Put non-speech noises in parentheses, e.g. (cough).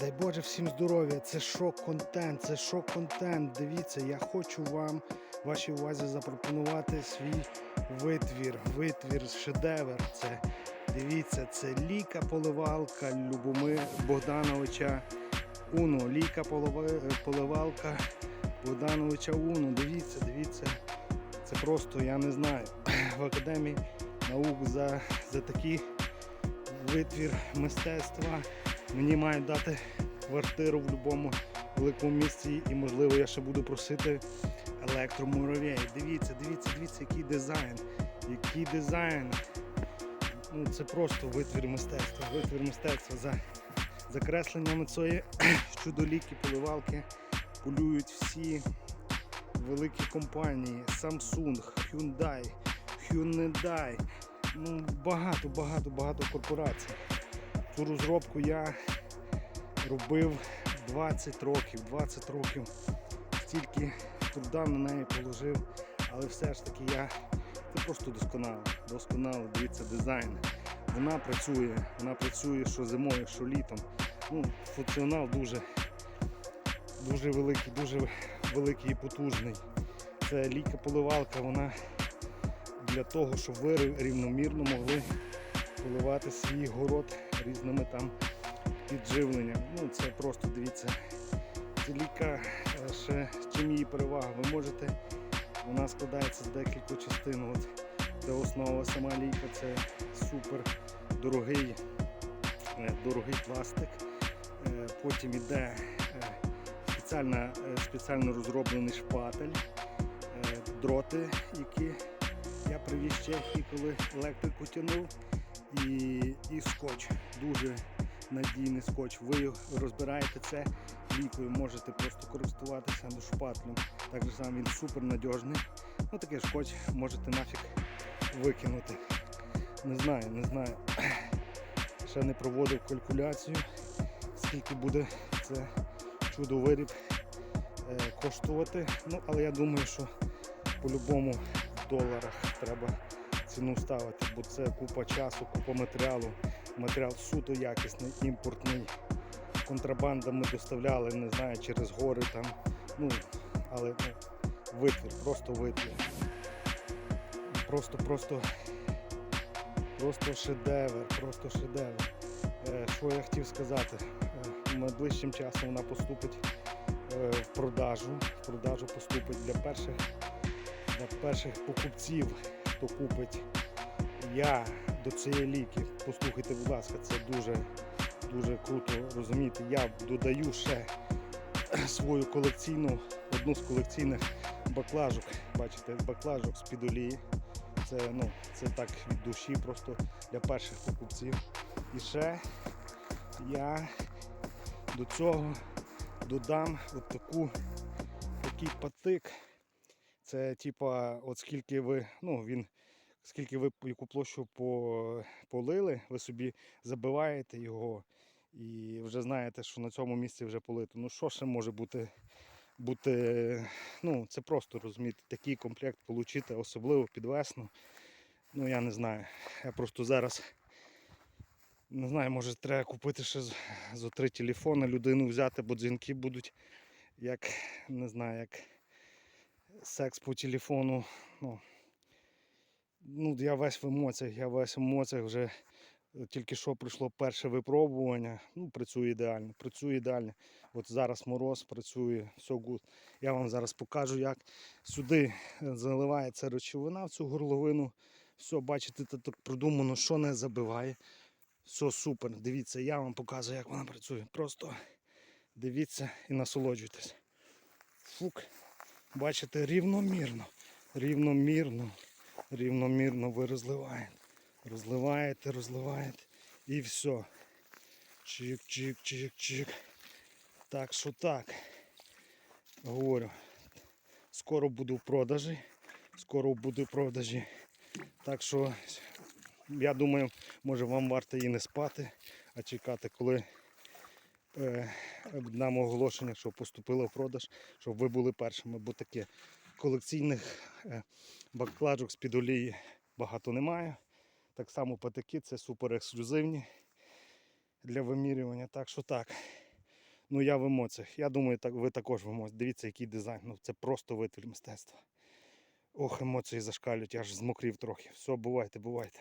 Дай Боже всім здоров'я, це шок-контент, це шок-контент. Дивіться, я хочу вам, вашій увазі запропонувати свій витвір, витвір, шедевр. Це дивіться, це ліка поливалка Любомир Богдановича Уно. Ліка поливалка Богдановича Уно. Дивіться, дивіться. Це просто, я не знаю, в академії наук за, за такий витвір мистецтва. Мені мають дати квартиру в будь-якому великому місті і можливо я ще буду просити електромуравей. Дивіться, дивіться, дивіться, який дизайн. Який дизайн. Ну, це просто витвір мистецтва. Витвір мистецтва за закресленнями цієї (clears throat) чудоліки, поливалки полюють всі великі компанії Samsung, Hyundai, Hyundai. Ну, багато, багато, багато корпорацій. Цю розробку я робив 20 років, 20 років. Стільки труда на неї положив, але все ж таки я це просто досконало. Досконало, дивіться, дизайн. Вона працює, вона працює що зимою, що літом. Ну, функціонал дуже, дуже великий, дуже великий і потужний. Це ліка поливалка, вона для того, щоб ви рівномірно могли поливати свій город різними там підживленнями. Ну це просто дивіться. Ліка е, ще чим її перевага. Ви можете, вона складається з декількох частин. От, це основа сама ліка, це супер дорогий, е, дорогий пластик. Е, Потім іде е, спеціально, спеціально розроблений шпатель, дроти, які я привіз Чехії, коли електрику тягнув. І, і скотч. Дуже надійний скотч. Ви розбираєте це лікою, можете просто користуватися шпатлем. Так же само він супер надіжний. Ну такий скотч можете нафіг викинути. Не знаю, не знаю. (clears throat) Ще не проводив калькуляцію, скільки буде це чудо виріб е, коштувати. Ну, але я думаю, що по-любому в доларах треба ціну ставити, бо це купа часу, купа матеріалу. Матеріал суто якісний, імпортний. Контрабанда ми доставляли, не знаю, через гори там. Ну, але ну, витвір, просто витвір. Просто, просто, просто шедевр, просто шедевр. Е, Що я хотів сказати? Е, Найближчим часом вона поступить е, в продажу. В продажу поступить для перших, для перших покупців, хто купить я до цієї ліки. Послухайте, будь ласка, це дуже, дуже круто розумієте. Я додаю ще свою колекційну, одну з колекційних баклажок. Бачите, баклажок з під олії. Це, ну, це так від душі, просто для перших покупців. І ще я до цього додам от таку, такий патик. Це типа, от скільки ви, ну він, скільки ви яку площу по, полили, ви собі забиваєте його і вже знаєте, що на цьому місці вже полито. Ну що ще може бути, бути ну це просто розумієте, такий комплект отримати, особливо під весну. Ну я не знаю. Я просто зараз не знаю, може треба купити ще зо три телефони, людину взяти, бо дзвінки будуть як не знаю, як секс по телефону. Ну, ну, я весь в емоціях, я весь в емоціях вже е, тільки що прийшло перше випробування. Ну, працює ідеально, працює ідеально. От зараз мороз працює, все гуд. Я вам зараз покажу, як сюди е, заливається речовина в цю горловину. Все, бачите, так продумано, що не забиває. Все супер. Дивіться, я вам показую, як вона працює. Просто дивіться і насолоджуйтесь. Фук. Бачите, рівномірно, рівномірно, рівномірно ви розливаєте. Розливаєте, розливаєте і все. Чик, чик, чик, чик. Так що так. Говорю. Скоро буду в продажі. Скоро буду в продажі. Так що я думаю, може вам варто і не спати, а чекати, коли е, дам оголошення, що поступило в продаж, щоб ви були першими, бо таке колекційних е, баклажок з-під олії багато немає. Так само патики це супер ексклюзивні для вимірювання. Так що так. Ну я в емоціях. Я думаю, так ви також в емоціях. Дивіться, який дизайн. Ну це просто витвір мистецтва. Ох, емоції зашкалюють, я аж змокрів трохи. Все, бувайте, бувайте.